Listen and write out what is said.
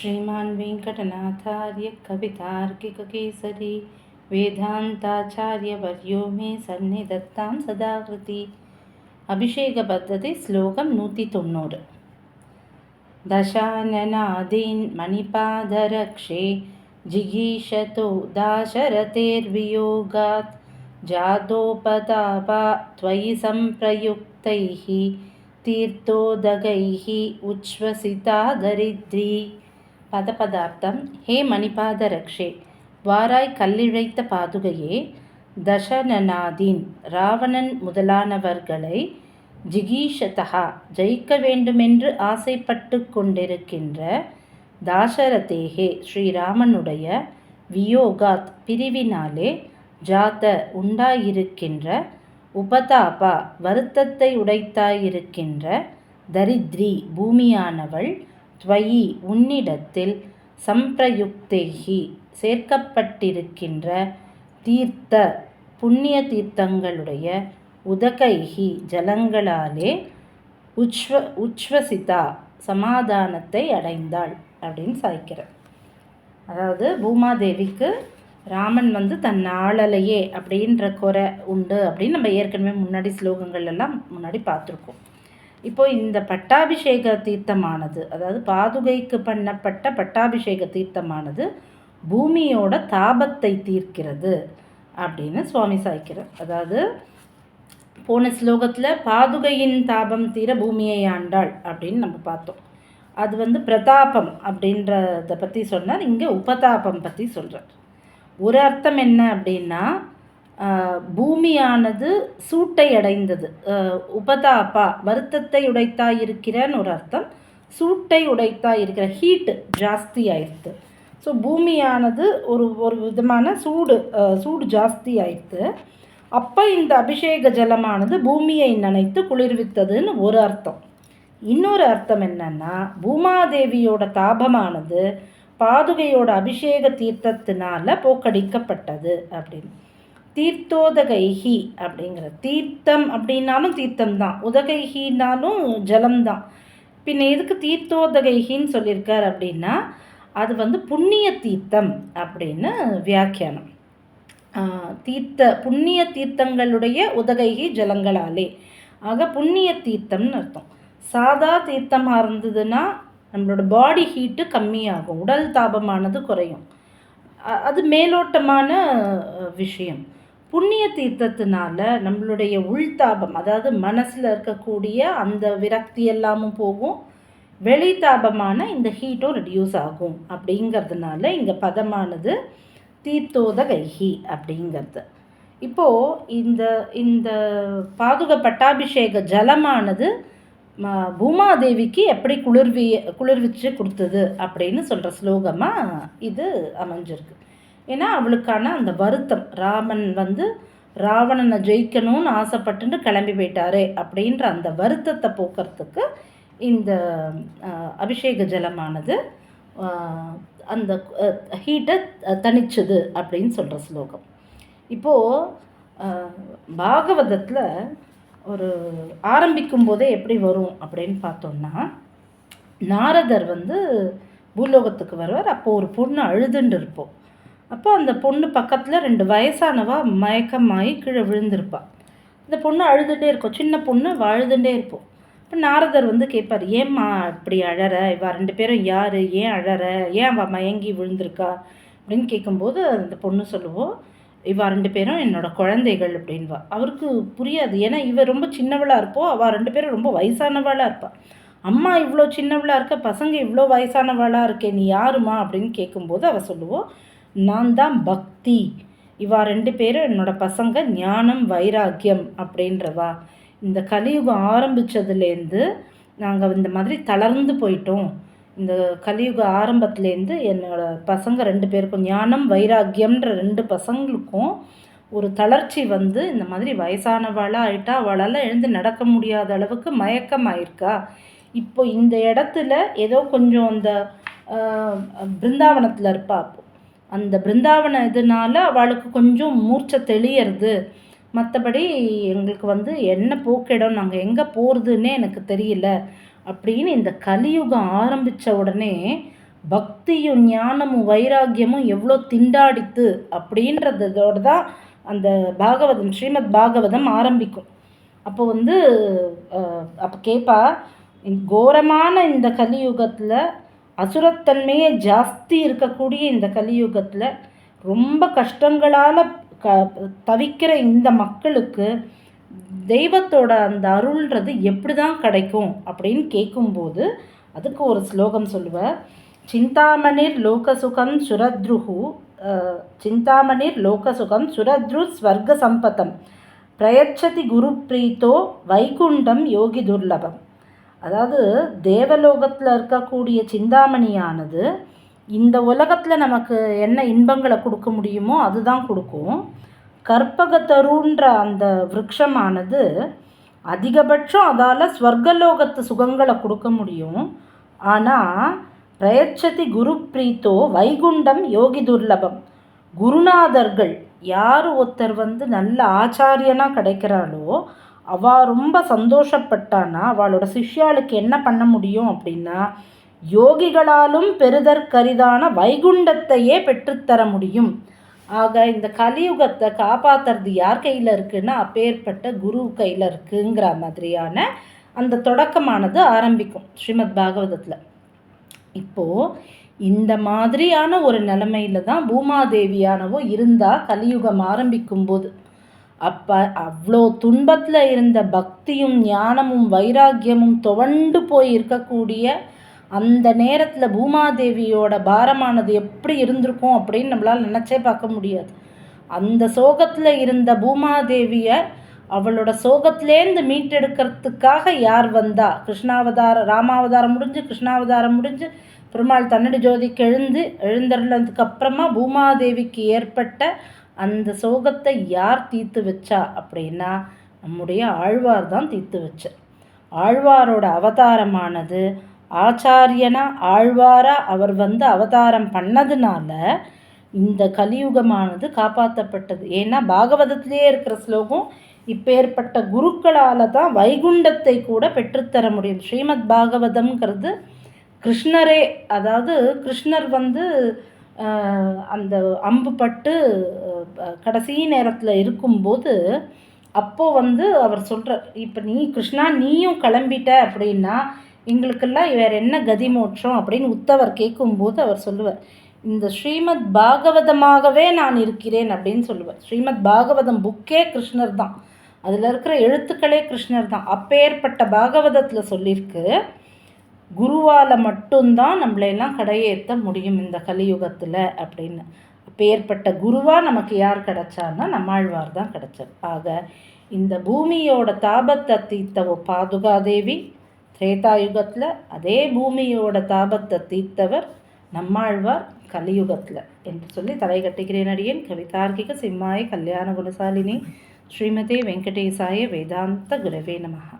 श्रीमान् वेङ्कटनाथार्य कवितार्किककेसरी वेदान्ताचार्यवर्यो मे सन्निधत्तां सदाकृति अभिषेकपद्धति श्लोकं नूति तोण्णूर् दशाननादीन् मणिपादरक्षे जिगीषतो दाशरथेर्वियोगात् जातोपतापा त्वयि सम्प्रयुक्तैः तीर्थोदगैः उच्छ्वसिता दरिद्री பதபதார்த்தம் ஹே மணிபாத ரக்ஷே வாராய் கல்லிழைத்த பாதுகையே தசனநாதீன் ராவணன் முதலானவர்களை ஜிகீஷதா ஜெயிக்க வேண்டுமென்று ஆசைப்பட்டு கொண்டிருக்கின்ற தாசரதேகே ஸ்ரீராமனுடைய வியோகாத் பிரிவினாலே ஜாத உண்டாயிருக்கின்ற உபதாபா வருத்தத்தை உடைத்தாயிருக்கின்ற தரித்ரி பூமியானவள் துவயி உன்னிடத்தில் சம்பிரயுக்தேகி சேர்க்கப்பட்டிருக்கின்ற தீர்த்த புண்ணிய தீர்த்தங்களுடைய உதகைகி ஜலங்களாலே உச்வ உச்வசிதா சமாதானத்தை அடைந்தாள் அப்படின்னு சாய்க்கிறார். அதாவது பூமாதேவிக்கு ராமன் வந்து தன் ஆளலையே அப்படின்ற குறை உண்டு அப்படின்னு நம்ம ஏற்கனவே முன்னாடி ஸ்லோகங்கள் எல்லாம் முன்னாடி பார்த்துருக்கோம். இப்போது இந்த பட்டாபிஷேக தீர்த்தமானது அதாவது பாதுகைக்கு பண்ணப்பட்ட பட்டாபிஷேக தீர்த்தமானது பூமியோட தாபத்தை தீர்க்கிறது அப்படின்னு சுவாமி சாய்க்கிறார். அதாவது போன ஸ்லோகத்தில் பாதுகையின் தாபம் தீர பூமியை ஆண்டாள் அப்படின்னு நம்ம பார்த்தோம். அது வந்து பிரதாபம் அப்படின்றத பற்றி சொன்னார் இங்கே உபதாபம் பற்றி சொல்கிறார் ஒரு அர்த்தம் என்ன அப்படின்னா பூமியானது சூட்டை அடைந்தது உபதாப்பா வருத்தத்தை உடைத்தா இருக்கிறன்னு ஒரு அர்த்தம். சூட்டை உடைத்தா இருக்கிற ஹீட்டு ஜாஸ்தி ஆயிடுத்து ஸோ பூமியானது ஒரு ஒரு விதமான சூடு சூடு ஜாஸ்தி ஆயிடுத்து அப்போ இந்த அபிஷேக ஜலமானது பூமியை நினைத்து குளிர்வித்ததுன்னு ஒரு அர்த்தம். இன்னொரு அர்த்தம் என்னன்னா பூமாதேவியோட தாபமானது பாதுகையோட அபிஷேக தீர்த்தத்தினால போக்கடிக்கப்பட்டது அப்படின்னு. தீர்த்தோதகைஹி அப்படிங்கிற தீர்த்தம் அப்படின்னாலும் தீர்த்தம் தான். உதகைஹின்னாலும் ஜலம்தான். பின்ன எதுக்கு தீர்த்தோதகைஹின்னு சொல்லியிருக்கார் அப்படின்னா அது வந்து புண்ணிய தீர்த்தம் அப்படின்னு வியாக்கியானம். தீர்த்த புண்ணிய தீர்த்தங்களுடைய உதகைகி ஜலங்களாலே. ஆக புண்ணிய தீர்த்தம்னு அர்த்தம். சாதா தீர்த்தமாக இருந்ததுன்னா நம்மளோட பாடி ஹீட்டு கம்மியாகும். உடல் தாபமானது குறையும். அது மேலோட்டமான விஷயம். புண்ணிய தீர்த்தத்தினால நம்மளுடைய உள்தாபம் அதாவது மனசில் இருக்கக்கூடிய அந்த விரக்தி எல்லாமும் போகும். வெளித்தாபமான இந்த ஹீட்டும் ரெடியூஸ் ஆகும் அப்படிங்கிறதுனால இங்கே பதமானது தீர்த்தோத கைஹி அப்படிங்கிறது. இப்போது இந்த இந்த பாதுக பட்டாபிஷேக ஜலமானது பூமாதேவிக்கு எப்படி குளிர்வி குளிர்விச்சு கொடுத்தது அப்படின்னு சொல்கிற ஸ்லோகமாக இது அமைஞ்சிருக்கு. ஏன்னா அவளுக்கான அந்த வருத்தம். ராமன் வந்து ராவணனை ஜெயிக்கணும்னு ஆசைப்பட்டுட்டு கிளம்பி போயிட்டாரே அப்படின்ற அந்த வருத்தத்தை போக்குறதுக்கு இந்த அபிஷேக ஜலமானது அந்த ஹீட்டை தணிச்சது அப்படின்னு சொல்கிற ஸ்லோகம். இப்போது பாகவதத்தில் ஒரு ஆரம்பிக்கும் போதே எப்படி வரும் அப்படின்னு பார்த்தோம்னா நாரதர் வந்து பூலோகத்துக்கு வருவார். அப்போது ஒரு பொண்ணு அழுதுன்னு இருப்போம். அப்போ அந்த பொண்ணு பக்கத்தில் ரெண்டு வயசானவா மயக்கமாகி கீழே விழுந்திருப்பாள் இந்த பொண்ணு அழுதுகிட்டே இருக்கும். சின்ன பொண்ணு அழுதுகிட்டே இருப்போம். இப்போ நாரதர் வந்து கேட்பார் ஏம்மா இப்படி அழற? இவா ரெண்டு பேரும் யார்? ஏன் அழற? ஏன் அவள் மயங்கி விழுந்திருக்கா? அப்படின்னு கேட்கும்போது அந்த பொண்ணு சொல்லுவோம் இவா ரெண்டு பேரும் என்னோடய குழந்தைகள் அப்படின்வா. அவருக்கு புரியாது. ஏன்னா இவ ரொம்ப சின்னவளாக இருப்போ. அவள் ரெண்டு பேரும் ரொம்ப வயசானவளாக இருப்பாள் அம்மா இவ்வளோ சின்னவளாக இருக்க பசங்க இவ்வளோ வயசானவளாக இருக்கே நீ யாருமா? அப்படின்னு கேட்கும்போது அவள் சொல்லுவோம் நான் தான் பக்தி. இவா ரெண்டு பேரும் என்னோட பசங்க ஞானம் வைராக்கியம் அப்படின்றவா. இந்த கலியுகம் ஆரம்பித்ததுலேருந்து நாங்கள் இந்த மாதிரி தளர்ந்து போயிட்டோம். இந்த கலியுக ஆரம்பத்துலேருந்து என்னோடய பசங்க ரெண்டு பேருக்கும் ஞானம் வைராக்கியம்ன்ற ரெண்டு பசங்களுக்கும் ஒரு தளர்ச்சி வந்து இந்த மாதிரி வயசானவாளாக ஆயிட்டா அவளால் எழுந்து நடக்க முடியாத அளவுக்கு மயக்கம் ஆயிருக்கா இப்போ இந்த இடத்துல ஏதோ கொஞ்சம் அந்த பிருந்தாவனத்தில் இருப்பா. அந்த பிருந்தாவன இதனால அவளுக்கு கொஞ்சம் மூர்ச்சை தெளியறது. மற்றபடி எங்களுக்கு வந்து என்ன போக்கிடம் நாங்கள் எங்கே போகிறதுன்னே எனக்கு தெரியல. அப்படின்னு இந்த கலியுகம் ஆரம்பித்த உடனே பக்தியும் ஞானமும் வைராக்கியமும் எவ்வளோ திண்டாடித்து அப்படின்றதோடு தான் அந்த பாகவதம் ஸ்ரீமத் பாகவதம் ஆரம்பிக்கும். அப்போ வந்து அப்போ கேட்பா கோரமான இந்த கலியுகத்தில் அசுரத்தன்மையே ஜாஸ்தி இருக்கக்கூடிய இந்த கலியுகத்தில் ரொம்ப கஷ்டங்களால் க தவிக்கிற இந்த மக்களுக்கு தெய்வத்தோட அந்த அருள்ன்றது எப்படி தான் கிடைக்கும் அப்படின்னு கேட்கும்போது அதுக்கு ஒரு ஸ்லோகம் சொல்லுவேன் சிந்தாமணிர் லோகசுகம் சுரத்ருஹு சிந்தாமணிர் லோகசுகம் சுரத்ரு ஸ்வர்க சம்பதம் பிரயச்சதி குரு பிரீத்தோ வைகுண்டம் யோகி துர்லபம். அதாவது தேவலோகத்தில் இருக்கக்கூடிய சிந்தாமணியானது இந்த உலகத்தில் நமக்கு என்ன இன்பங்களை கொடுக்க முடியுமோ அதுதான் கொடுக்கும். கற்பகத்தருன்ற அந்த விரக்ஷமானது அதிகபட்சம் அதால் ஸ்வர்கலோகத்து சுகங்களை கொடுக்க முடியும். ஆனால் பிரயச்சதி குரு பிரீத்தோ வைகுண்டம் யோகி துர்லபம். குருநாதர்கள் யார் ஒருத்தர் வந்து நல்ல ஆச்சாரியனாக கிடைக்கிறாளோ அவள் ரொம்ப சந்தோஷப்பட்டான்னா அவளோட சிஷ்யாளுக்கு என்ன பண்ண முடியும் அப்படின்னா யோகிகளாலும் பெருதற்கரிதான வைகுண்டத்தையே பெற்றுத்தர முடியும். ஆக இந்த கலியுகத்தை காப்பாற்றுறது யார் கையில் இருக்குன்னா அப்பேற்பட்ட குரு கையில் இருக்குங்கிற மாதிரியான அந்த தொடக்கமானது ஆரம்பிக்கும் ஸ்ரீமத் பாகவதத்தில். இப்போது இந்த மாதிரியான ஒரு நிலமையில தான் பூமாதேவியானவோ இருந்தால் கலியுகம் ஆரம்பிக்கும் போது அப்போ அவ்வளோ துன்பத்தில் இருந்த பக்தியும் ஞானமும் வைராக்கியமும் துவண்டு போய் இருக்கக்கூடிய அந்த நேரத்தில் பூமாதேவியோட பாரமானது எப்படி இருந்திருக்கும் அப்படின்னு நம்மளால் நினச்சே பார்க்க முடியாது. அந்த சோகத்தில் இருந்த பூமாதேவியை அவளோட சோகத்திலேருந்து மீட்டெடுக்கிறதுக்காக யார் வந்தா? கிருஷ்ணாவதாரம் ராமாவதாரம் முடிஞ்சு கிருஷ்ணாவதாரம் முடிஞ்சு பெருமாள் தன்னடி ஜோதிக்கு எழுந்து எழுந்தருளதுக்கு அப்புறமா பூமாதேவிக்கு ஏற்பட்ட அந்த சோகத்தை யார் தீர்த்து வச்சா அப்படின்னா நம்முடைய ஆழ்வார் தான் தீர்த்து வச்ச ஆழ்வாரோட அவதாரமானது ஆச்சாரியனா ஆழ்வாரா அவர் வந்து அவதாரம் பண்ணதுனால இந்த கலியுகமானது காப்பாற்றப்பட்டது ஏன்னா பாகவதத்திலே இருக்கிற ஸ்லோகம் இப்பேற்பட்ட குருக்களால் தான் வைகுண்டத்தை கூட பெற்றுத்தர முடியும். ஸ்ரீமத் பாகவதம்ங்கிறது கிருஷ்ணரே அதாவது கிருஷ்ணர் வந்து அந்த அம்பு பட்டு கடைசி நேரத்தில் இருக்கும்போது அப்போது வந்து அவர் சொல்கிறார் இப்போ நீ கிருஷ்ணா நீயும் கிளம்பிட்ட அப்படின்னா எங்களுக்கெல்லாம் வேறு என்ன கதி மோட்சம்? அப்படின்னு உத்தவர் கேட்கும்போது அவர் சொல்லுவார் இந்த ஸ்ரீமத் பாகவதமாகவே நான் இருக்கிறேன் அப்படின்னு சொல்லுவார். ஸ்ரீமத் பாகவதம் புக்கே கிருஷ்ணர் தான். அதில் இருக்கிற எழுத்துக்களே கிருஷ்ணர் தான். அப்பேற்பட்ட பாகவதத்தில் சொல்லியிருக்கு குருவால் மட்டும்தான் நம்மளையெல்லாம் கடையேற்ற முடியும் இந்த கலியுகத்தில் அப்படின்னு. அப்பேற்பட்ட குருவாக நமக்கு யார் கிடைச்சான்னா நம்மாழ்வார் தான் கிடைச்சார். ஆக இந்த பூமியோட தாபத்தை தீர்த்தவோ பாதுகாதேவி திரேதாயுகத்தில் அதே பூமியோட தாபத்தை தீர்த்தவர் நம்மாழ்வார் கலியுகத்தில் என்று சொல்லி தலை கட்டுகிறேன் அடியேன். கவிதார்க்கிக சிம்மாய கல்யாண குணசாலினி ஸ்ரீமதி வெங்கடேசாய வேதாந்த குரவே நமகா